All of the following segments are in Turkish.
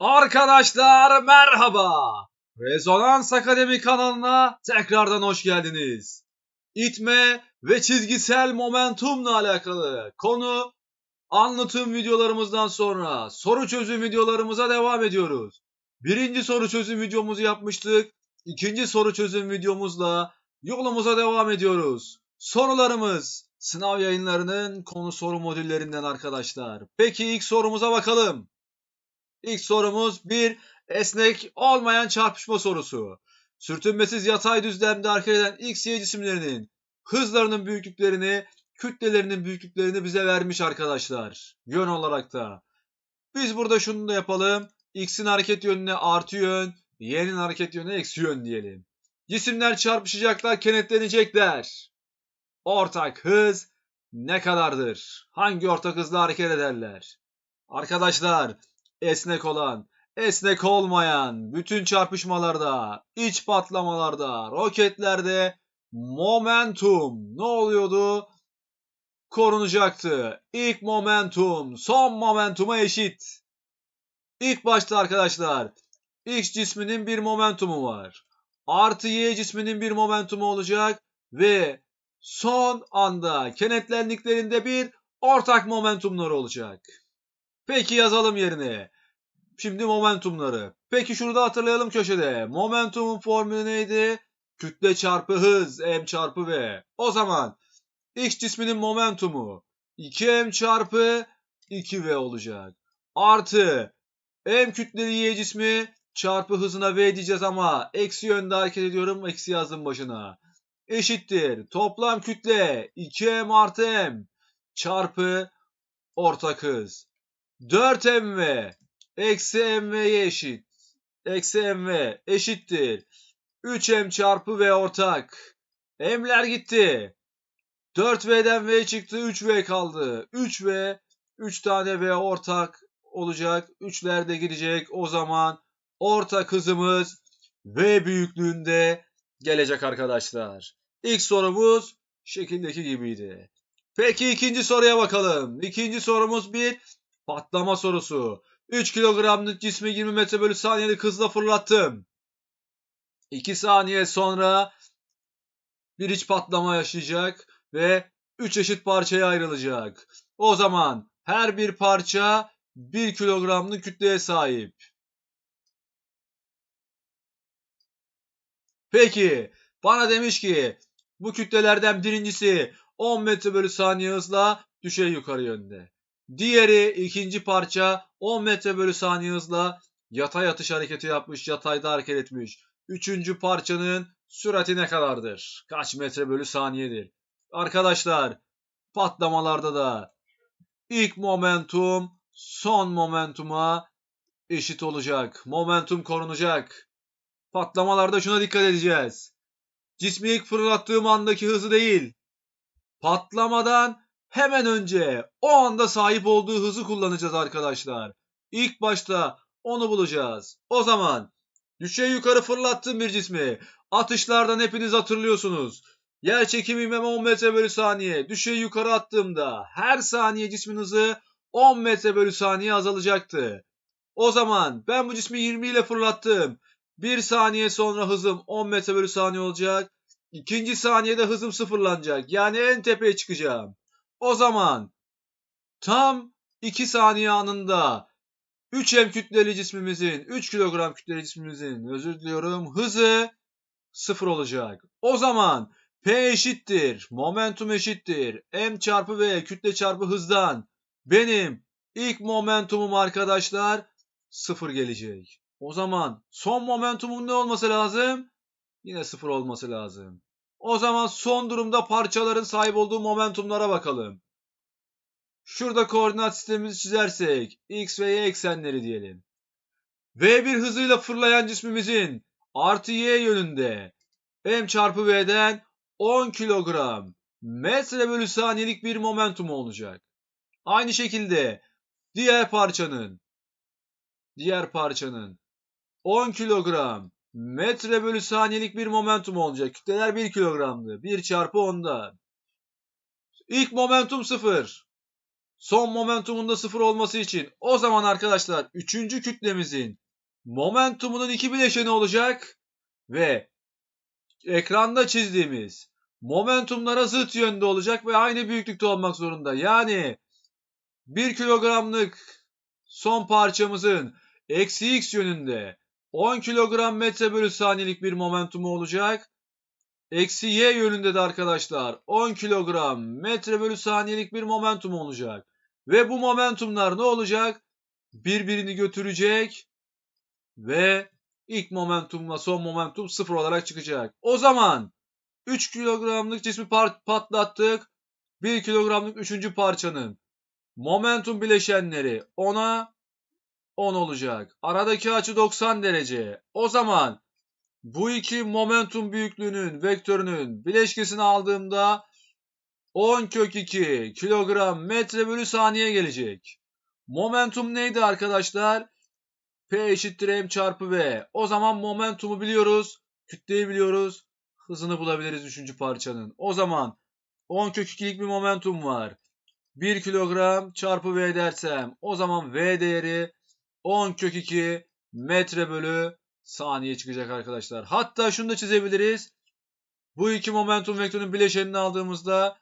Arkadaşlar merhaba. Rezonans Akademi kanalına tekrardan hoş geldiniz. İtme ve çizgisel momentumla alakalı konu anlatım videolarımızdan sonra soru çözüm videolarımıza devam ediyoruz. Birinci soru çözüm videomuzu yapmıştık. İkinci soru çözüm videomuzla yolumuza devam ediyoruz. Sorularımız sınav yayınlarının konu soru modüllerinden arkadaşlar. Peki ilk sorumuza bakalım. İlk sorumuz bir esnek olmayan çarpışma sorusu. Sürtünmesiz yatay düzlemde hareket eden X, Y cisimlerinin hızlarının büyüklüklerini, kütlelerinin büyüklüklerini bize vermiş arkadaşlar. Yön olarak da. Biz burada şunu da yapalım. X'in hareket yönüne artı yön, Y'nin hareket yönüne eksi yön diyelim. Cisimler çarpışacaklar, kenetlenecekler. Ortak hız ne kadardır? Hangi ortak hızla hareket ederler? Arkadaşlar, esnek olan, esnek olmayan bütün çarpışmalarda, iç patlamalarda, roketlerde momentum ne oluyordu? Korunacaktı. İlk momentum son momentuma eşit. İlk başta arkadaşlar X cisminin bir momentumu var. Artı Y cisminin bir momentumu olacak ve son anda kenetlendiklerinde bir ortak momentumları olacak. Peki yazalım yerine. Şimdi momentumları. Peki şunu da hatırlayalım köşede. Momentumun formülü neydi? Kütle çarpı hız m çarpı v. O zaman x cisminin momentumu 2m çarpı 2v olacak. Artı m kütleli y cismi çarpı hızına v diyeceğiz ama eksi yönde hareket ediyorum. Eksi yazdım başına. Eşittir. Toplam kütle 2m artı m çarpı ortak hız. 4mv eksi mv'ye eşit. Eksi mv eşittir. 3m çarpı v ortak. M'ler gitti. 4v'den v çıktı 3v kaldı. 3v 3 tane v ortak olacak. 3'ler de gidecek. O zaman ortak hızımız v büyüklüğünde gelecek arkadaşlar. İlk sorumuz şekildeki gibiydi. Peki ikinci soruya bakalım. İkinci sorumuz bir patlama sorusu. 3 kilogramlık cismi 20 metre bölü saniyelik hızla fırlattım. 2 saniye sonra bir iç patlama yaşayacak ve 3 eşit parçaya ayrılacak. O zaman her bir parça 1 kilogramlık kütleye sahip. Peki bana demiş ki bu kütlelerden birincisi 10 metre bölü saniye hızla düşey yukarı yönde. Diğeri ikinci parça 10 metre bölü saniye hızla yatay atış hareketi yapmış, yatayda hareket etmiş. Üçüncü parçanın sürati ne kadardır? Kaç metre bölü saniyedir? Arkadaşlar patlamalarda da ilk momentum son momentuma eşit olacak. Momentum korunacak. Patlamalarda şuna dikkat edeceğiz. Cismi ilk fırlattığım andaki hızı değil, patlamadan hemen önce o anda sahip olduğu hızı kullanacağız arkadaşlar. İlk başta onu bulacağız. O zaman düşey yukarı fırlattığım bir cismi atışlardan hepiniz hatırlıyorsunuz. Yer çekimim 10 metre bölü saniye. Düşey yukarı attığımda her saniye cismin hızı 10 metre bölü saniye azalacaktı. O zaman ben bu cismi 20 ile fırlattım. Bir saniye sonra hızım 10 metre bölü saniye olacak. İkinci saniyede hızım sıfırlanacak. Yani en tepeye çıkacağım. O zaman tam 2 saniye anında 3M kütleli cismimizin, 3 kilogram kütleli cismimizin, özür diliyorum, hızı 0 olacak. O zaman P eşittir, momentum eşittir, M çarpı V kütle çarpı hızdan benim ilk momentumum arkadaşlar 0 gelecek. O zaman son momentumun ne olması lazım? Yine 0 olması lazım. O zaman son durumda parçaların sahip olduğu momentumlara bakalım. Şurada koordinat sistemimizi çizersek x ve y eksenleri diyelim. V1 hızıyla fırlayan cismimizin artı y yönünde m çarpı v'den 10 kilogram metre bölü saniyelik bir momentum olacak. Aynı şekilde diğer parçanın diğer parçanın 10 kilogram metre bölü saniyelik bir momentum olacak. Kütleler 1 kilogramdı. 1 çarpı 10'da. İlk momentum 0. Son momentumun da 0 olması için o zaman arkadaşlar 3. kütlemizin momentumunun iki bileşeni olacak ve ekranda çizdiğimiz momentumlara zıt yönde olacak ve aynı büyüklükte olmak zorunda. Yani 1 kilogramlık son parçamızın eksi x yönünde 10 kilogram metre bölü saniyelik bir momentumu olacak. Eksi y yönünde de arkadaşlar 10 kilogram metre bölü saniyelik bir momentum olacak. Ve bu momentumlar ne olacak? Birbirini götürecek ve ilk momentumla son momentum sıfır olarak çıkacak. O zaman 3 kilogramlık cismi patlattık. 1 kilogramlık 3. parçanın momentum bileşenleri 10'a 10 olacak. Aradaki açı 90 derece. O zaman bu iki momentum büyüklüğünün vektörünün bileşkesini aldığımda 10 kök 2 kilogram metre bölü saniye gelecek. Momentum neydi arkadaşlar? P eşittir m çarpı v. O zaman momentumu biliyoruz. Kütleyi biliyoruz. Hızını bulabiliriz üçüncü parçanın. O zaman 10 kök 2'lik bir momentum var. 1 kilogram çarpı v dersem o zaman v değeri 10 kök 2 metre bölü saniye çıkacak arkadaşlar. Hatta şunu da çizebiliriz. Bu iki momentum vektörünün bileşenini aldığımızda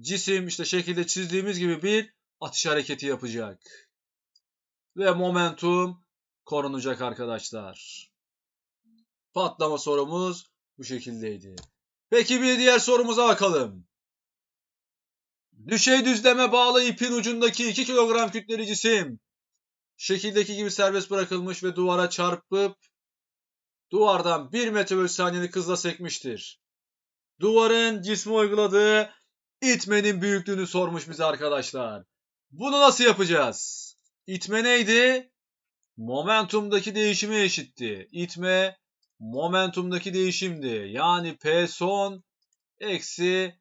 cisim işte şekilde çizdiğimiz gibi bir atış hareketi yapacak. Ve momentum korunacak arkadaşlar. Patlama sorumuz bu şekildeydi. Peki bir diğer sorumuza bakalım. Düşey düzleme bağlı ipin ucundaki 2 kilogram kütleli cisim şekildeki gibi serbest bırakılmış ve duvara çarpıp duvardan 1 metre bölü saniyelik hızla sekmiştir. Duvarın cisme uyguladığı itmenin büyüklüğünü sormuş bize arkadaşlar. Bunu nasıl yapacağız? İtme neydi? Momentumdaki değişime eşitti. İtme momentumdaki değişimdi. Yani P son eksi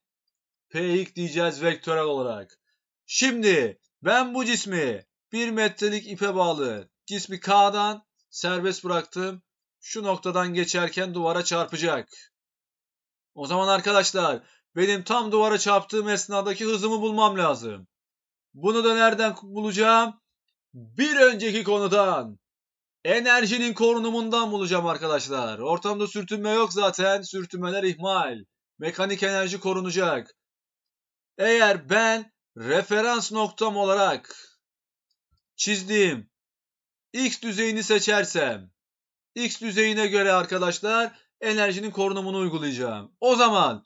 P ilk diyeceğiz vektörel olarak. Şimdi ben bu cismi 1 metrelik ipe bağlı cismi K'dan serbest bıraktım. Şu noktadan geçerken duvara çarpacak. O zaman arkadaşlar benim tam duvara çarptığım esnadaki hızımı bulmam lazım. Bunu da nereden bulacağım? Bir önceki konudan. Enerjinin korunumundan bulacağım arkadaşlar. Ortamda sürtünme yok zaten. Sürtünmeler ihmal. Mekanik enerji korunacak. Eğer ben referans noktam olarak çizdiğim x düzeyini seçersem x düzeyine göre arkadaşlar enerjinin korunumunu uygulayacağım. O zaman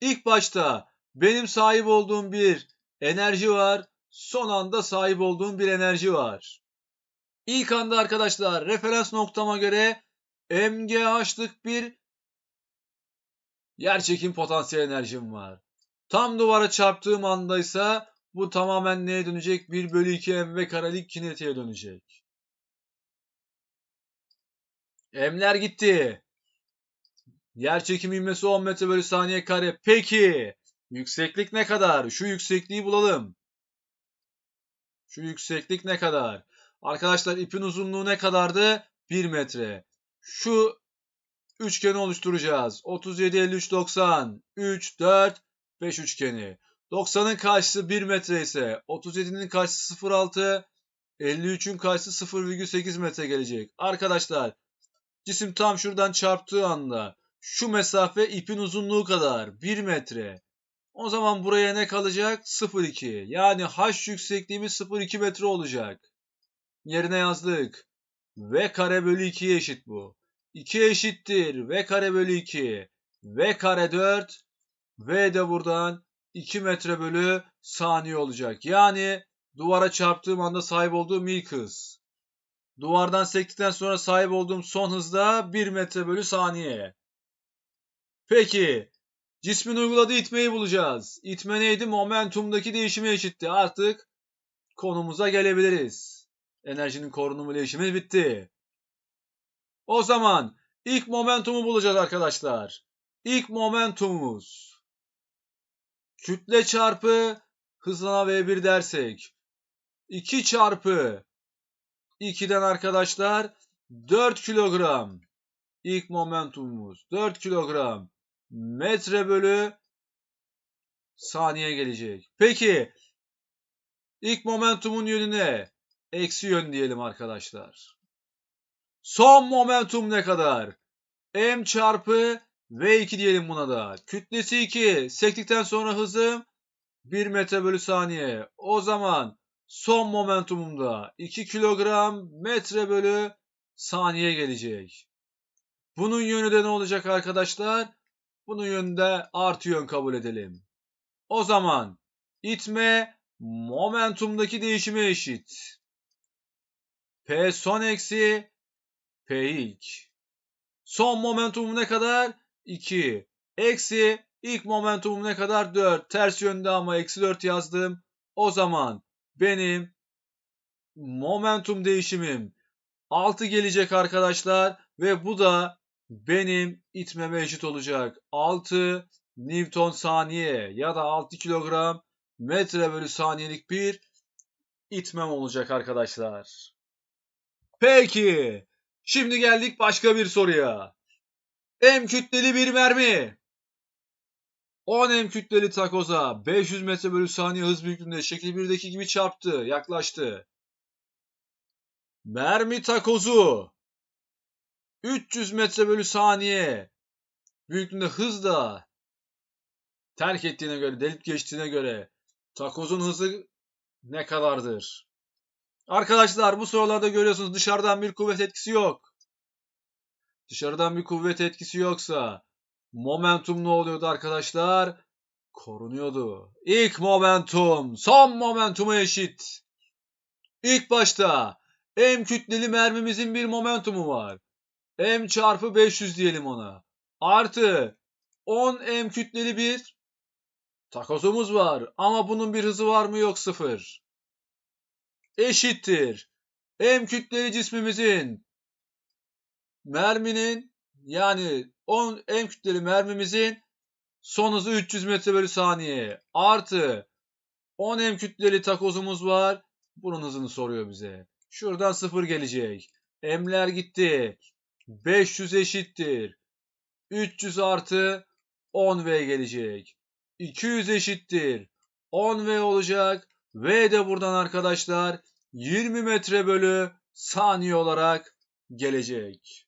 ilk başta benim sahip olduğum bir enerji var. Son anda sahip olduğum bir enerji var. İlk anda arkadaşlar referans noktama göre MGH'lık bir yerçekim potansiyel enerjim var. Tam duvara çarptığım anda ise bu tamamen neye dönecek? 1 bölü 2 mv karelik kinetiğe dönecek. M'ler gitti. Yer çekim ivmesi 10 metre bölü saniye kare. Peki yükseklik ne kadar? Şu yüksekliği bulalım. Şu yükseklik ne kadar? Arkadaşlar ipin uzunluğu ne kadardı? 1 metre. Şu üçgeni oluşturacağız. 37, 53, 90. 3, 4, 5 üçgeni. 90'ın karşısı 1 metre ise 37'nin karşısı 0,6. 53'ün karşısı 0,8 metre gelecek. Arkadaşlar cisim tam şuradan çarptığı anda şu mesafe ipin uzunluğu kadar 1 metre. O zaman buraya ne kalacak? 0,2. Yani h yüksekliğimiz 0,2 metre olacak. Yerine yazdık. V kare bölü 2'ye eşit bu. 2 eşittir. V kare bölü 2. V kare 4. V de buradan 2 metre bölü saniye olacak. Yani duvara çarptığım anda sahip olduğum ilk hız. Duvardan sektikten sonra sahip olduğum son hızda 1 metre bölü saniye. Peki cismin uyguladığı itmeyi bulacağız. İtme neydi? Momentumdaki değişime eşitti. Artık konumuza gelebiliriz. Enerjinin korunumu değişimi bitti. O zaman ilk momentumu bulacağız arkadaşlar. İlk momentumumuz kütle çarpı hızına V1 dersek 2 çarpı 2'den arkadaşlar 4 kilogram ilk momentumumuz 4 kilogram metre bölü saniye gelecek. Peki ilk momentumun yönüne eksi yön diyelim arkadaşlar. Son momentum ne kadar? M çarpı V2 diyelim buna da. Kütlesi 2. Sektikten sonra hızım 1 metre bölü saniye. O zaman son momentumumda 2 kilogram metre bölü saniye gelecek. Bunun yönü de ne olacak arkadaşlar? Bunun yönünde artı yön kabul edelim. O zaman itme momentumdaki değişime eşit. P son eksi P ilk. Son momentumum ne kadar? 2. Eksi ilk momentumum ne kadar? 4. Ters yönde ama eksi 4 yazdım. O zaman benim momentum değişimim 6 gelecek arkadaşlar. Ve bu da benim itmeme eşit olacak. 6 Newton saniye ya da 6 kilogram metre bölü saniyelik bir itmem olacak arkadaşlar. Peki. Şimdi geldik başka bir soruya. M kütleli bir mermi. 10 M kütleli takoza 500 metre bölü saniye hız büyüklüğünde şekil 1'deki gibi çarptı, yaklaştı. Mermi takozu 300 metre bölü saniye büyüklüğünde hızla terk ettiğine göre, delip geçtiğine göre takozun hızı ne kadardır? Arkadaşlar bu sorularda görüyorsunuz dışarıdan bir kuvvet etkisi yok. Dışarıdan bir kuvvet etkisi yoksa momentum ne oluyordu arkadaşlar? Korunuyordu. İlk momentum son momentuma eşit. İlk başta M kütleli mermimizin bir momentumu var. M çarpı 500 diyelim ona. Artı 10 M kütleli bir takozumuz var. Ama bunun bir hızı var mı yok sıfır. Eşittir. M kütleli cismimizin merminin yani 10 M kütleli mermimizin son hızı 300 metre bölü saniye. Artı 10 M kütleli takozumuz var. Bunun hızını soruyor bize. Şuradan sıfır gelecek. M'ler gitti. 500 eşittir. 300 artı 10V gelecek. 200 eşittir. 10V olacak. V de buradan arkadaşlar 20 metre bölü saniye olarak gelecek.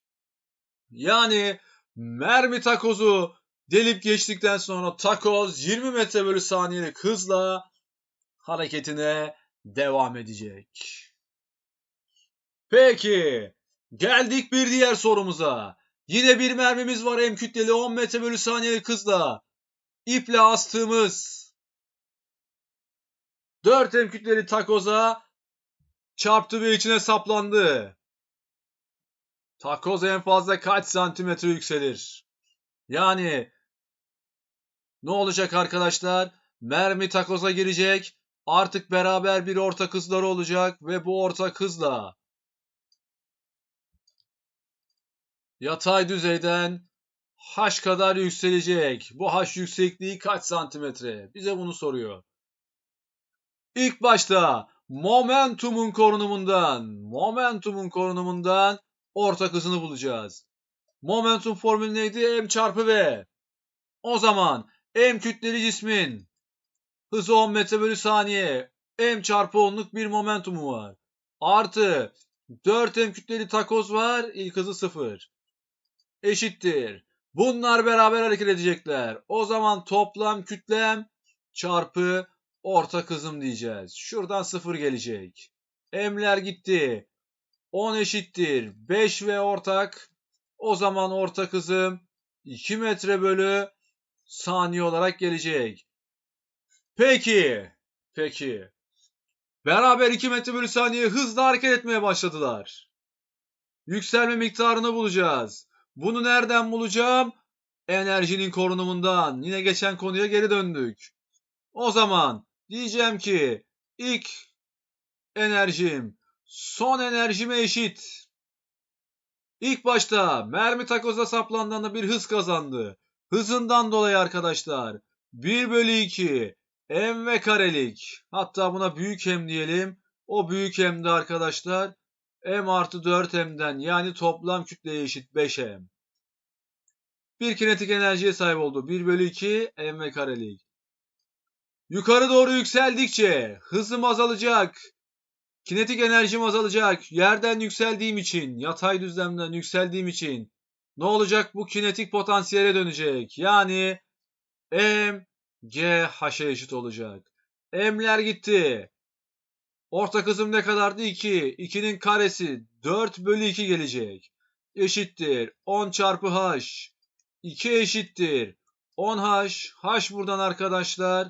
Yani mermi takozu delip geçtikten sonra takoz 20 metre bölü saniyelik hızla hareketine devam edecek. Peki geldik bir diğer sorumuza. Yine bir mermimiz var M kütleli 10 metre bölü saniyelik hızla. İple astığımız 4 M kütleli takoza çarptı ve içine saplandı. Takoz en fazla kaç santimetre yükselir? Yani ne olacak arkadaşlar? Mermi takoza girecek. Artık beraber bir ortak hızları olacak ve bu ortak hızla yatay düzeyden h kadar yükselecek. Bu h yüksekliği kaç santimetre? Bize bunu soruyor. İlk başta momentumun korunumundan, momentumun korunumundan ortak hızını bulacağız. Momentum formülü neydi? M çarpı V. O zaman M kütleli cismin hızı 10 metre bölü saniye. M çarpı 10'luk bir momentumu var. Artı 4 M kütleli takoz var. İlk hızı 0. Eşittir. Bunlar beraber hareket edecekler. O zaman toplam kütlem çarpı ortak hızım diyeceğiz. Şuradan 0 gelecek. M'ler gitti. 10 eşittir. 5 ve ortak. O zaman ortak hızım 2 metre bölü saniye olarak gelecek. Peki. Peki. Beraber 2 metre bölü saniye hızla hareket etmeye başladılar. Yükselme miktarını bulacağız. Bunu nereden bulacağım? Enerjinin korunumundan. Yine geçen konuya geri döndük. O zaman diyeceğim ki ilk enerjim son enerjime eşit. İlk başta mermi takoza saplandığında bir hız kazandı. Hızından dolayı arkadaşlar 1 bölü 2 m karelik hatta buna büyük m diyelim. O büyük m'de arkadaşlar m artı 4m'den yani toplam kütleye eşit 5m. Bir kinetik enerjiye sahip oldu. 1 bölü 2 m karelik. Yukarı doğru yükseldikçe hızım azalacak. Kinetik enerjim azalacak. Yerden yükseldiğim için, yatay düzlemden yükseldiğim için ne olacak? Bu kinetik potansiyele dönecek. Yani M G H'e eşit olacak. M'ler gitti. Ortak hızım ne kadardı? 2. 2'nin karesi 4 bölü 2 gelecek. Eşittir. 10 çarpı H. 2 eşittir. 10 H. H buradan arkadaşlar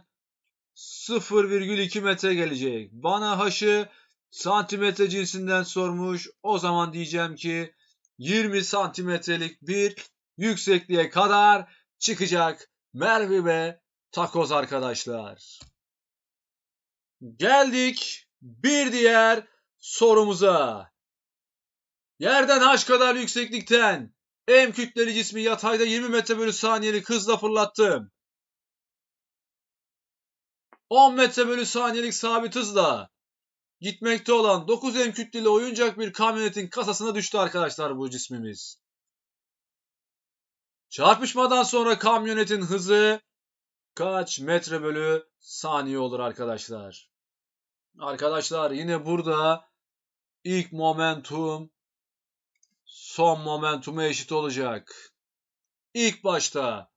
0,2 metre gelecek. Bana H'ı santimetre cinsinden sormuş. O zaman diyeceğim ki 20 santimetrelik bir yüksekliğe kadar çıkacak Merve ve takoz arkadaşlar. Geldik bir diğer sorumuza. Yerden h kadar yükseklikten M kütleli cismi yatayda 20 metre bölü saniyelik hızla fırlattım. 10 metre bölü saniyelik sabit hızla gitmekte olan 9 M kütleli oyuncak bir kamyonetin kasasına düştü arkadaşlar bu cismimiz. Çarpışmadan sonra kamyonetin hızı kaç metre bölü saniye olur arkadaşlar? Arkadaşlar yine burada ilk momentum son momentuma eşit olacak. İlk başta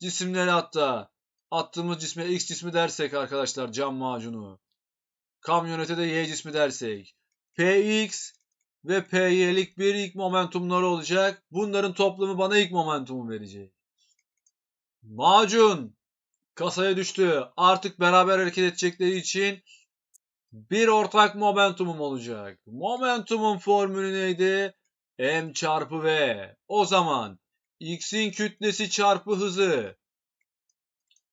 cisimleri hatta attığımız cisme X cismi dersek arkadaşlar cam macunu. Kamyonete de Y cismi dersek. Px ve Py'lik bir ilk momentumları olacak. Bunların toplamı bana ilk momentumu verecek. Macun kasaya düştü. Artık beraber hareket edecekleri için bir ortak momentumum olacak. Momentumun formülü neydi? M çarpı V. O zaman X'in kütlesi çarpı hızı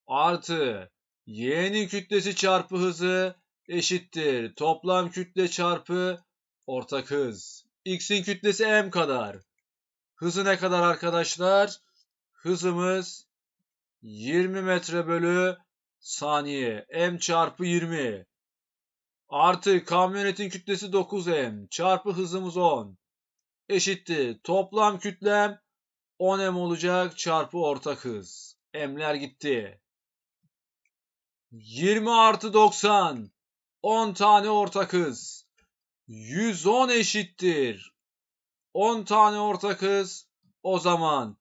artı Y'nin kütlesi çarpı hızı eşittir. Toplam kütle çarpı ortak hız. X'in kütlesi M kadar. Hızı ne kadar arkadaşlar? Hızımız 20 metre bölü saniye. M çarpı 20. Artı kamyonetin kütlesi 9M çarpı hızımız 10. Eşittir. Toplam kütlem 10M olacak çarpı ortak hız. M'ler gitti. 20 artı 90. 10 tane ortak hız. 110 eşittir. 10 tane ortak hız. O zaman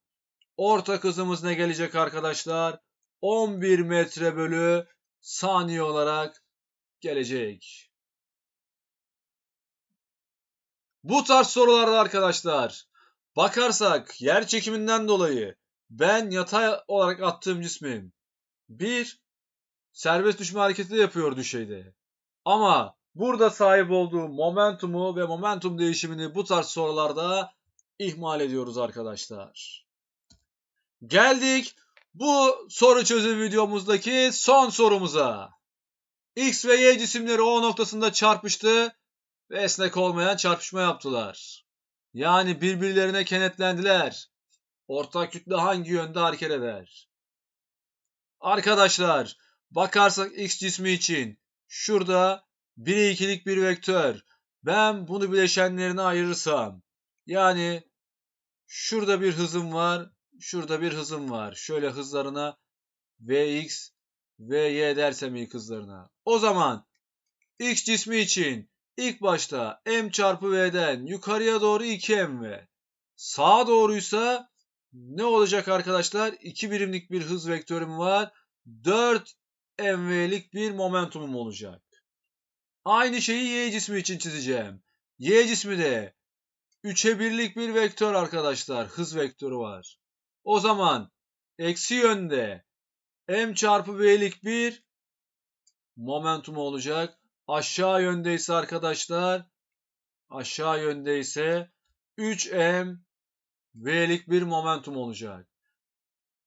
ortak hızımız ne gelecek arkadaşlar? 11 metre bölü saniye olarak gelecek. Bu tarz sorularda arkadaşlar bakarsak yer çekiminden dolayı ben yatay olarak attığım cismim bir serbest düşme hareketi yapıyor düşeyde. Ama burada sahip olduğu momentumu ve momentum değişimini bu tarz sorularda ihmal ediyoruz arkadaşlar. Geldik bu soru çözüm videomuzdaki son sorumuza. X ve Y cisimleri O noktasında çarpıştı ve esnek olmayan çarpışma yaptılar. Yani birbirlerine kenetlendiler. Ortak kütle hangi yönde hareket eder? Arkadaşlar bakarsak X cismi için şurada 1'e 2'lik bir vektör. Ben bunu bileşenlerine ayırırsam yani şurada bir hızım var, şurada bir hızım var. Şöyle hızlarına Vx, Vy dersem ilk hızlarına. O zaman X cismi için ilk başta m çarpı v'den yukarıya doğru 2mv. Sağa doğruysa ne olacak arkadaşlar? 2 birimlik bir hız vektörüm var. 4 mv'lik bir momentumum olacak. Aynı şeyi y cismi için çizeceğim. Y cismi de 3'e birlik bir vektör arkadaşlar. Hız vektörü var. O zaman eksi yönde m çarpı v'lik bir momentum olacak. Aşağı yöndeyse arkadaşlar aşağı yöndeyse 3m v'lik bir momentum olacak.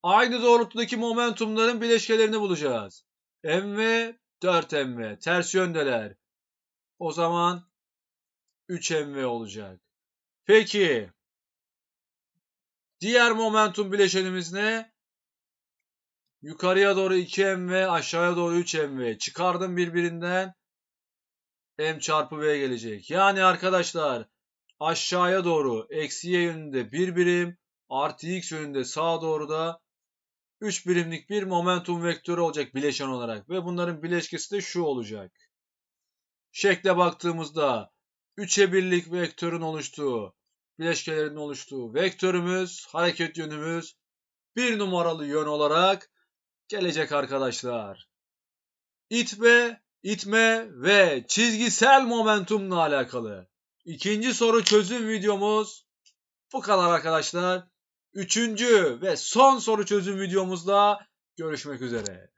Aynı doğrultudaki momentumların bileşkelerini bulacağız. Mv 4mv ters yöndeler. O zaman 3mv olacak. Peki diğer momentum bileşenimiz ne? Yukarıya doğru 2mv, aşağıya doğru 3mv. Çıkardım birbirinden. m çarpı v gelecek. Yani arkadaşlar aşağıya doğru eksi y yönünde 1 birim, artı x yönünde sağa doğru da 3 birimlik bir momentum vektörü olacak bileşen olarak ve bunların bileşkesi de şu olacak. Şekle baktığımızda 3'e birlik vektörün oluştuğu, bileşkelerin oluştuğu vektörümüz, hareket yönümüz bir numaralı yön olarak gelecek arkadaşlar. İtme, itme ve çizgisel momentumla alakalı. İkinci soru çözüm videomuz bu kadar arkadaşlar. Üçüncü ve son soru çözüm videomuzda görüşmek üzere.